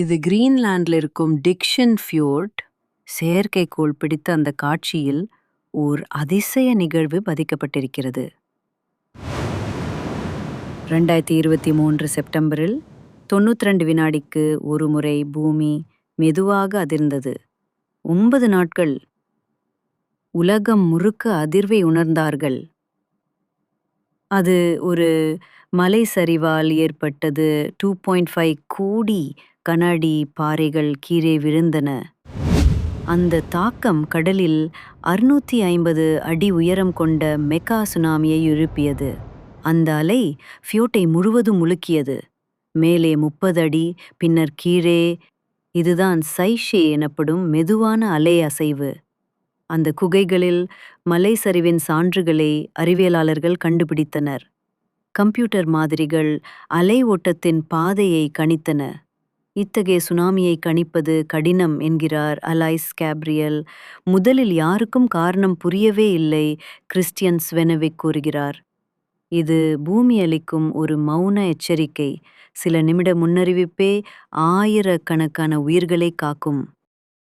இது கிரீன்லாண்டில் இருக்கும் டிக்ஷன் ஃபியோர்ட் செயற்கைக்கோள் பிடித்த அந்த காட்சியில் ஓர் அதிசய நிகழ்வு பதிக்கப்பட்டிருக்கிறது. ரெண்டாயிரத்தி இருபத்தி மூன்று செப்டம்பரில் தொண்ணூற்றி ரெண்டு வினாடிக்கு ஒரு முறை பூமி மெதுவாக அதிர்ந்தது. ஒன்பது நாட்கள் உலகம் முழுக்க அதிர்வை உணர்ந்தார்கள். அது ஒரு மலை சரிவால் ஏற்பட்டது. டூ பாயிண்ட் ஃபைவ் கோடி கண்ணாடி பாறைகள் கீழே விழுந்தன. அந்த தாக்கம் கடலில் அறுநூற்றி ஐம்பது அடி உயரம் கொண்ட மெக்கா சுனாமியை எழுப்பியது. அந்த அலை ஃபியோட்டை முழுவதும் முழுக்கியது மேலே முப்பது அடி பின்னர் கீழே. இதுதான் சைஷே எனப்படும் மெதுவான அலை அசைவு. அந்த குகைகளில் மலை சரிவின் சான்றுகளை அறிவியலாளர்கள் கண்டுபிடித்தனர். கம்ப்யூட்டர் மாதிரிகள் அலை ஓட்டத்தின் பாதையை கணித்தன. இத்தகைய சுனாமியை கணிப்பது கடினம் என்கிறார் அலைஸ் கேப்ரியல். முதலில் யாருக்கும் காரணம் புரியவே இல்லை கிறிஸ்டியன் ஸ்வெனவிக் கூறுகிறார். இது பூமி அளிக்கும் ஒரு மௌன எச்சரிக்கை. சில நிமிட முன்னறிவிப்பே ஆயிரக்கணக்கான உயிர்களை காக்கும்.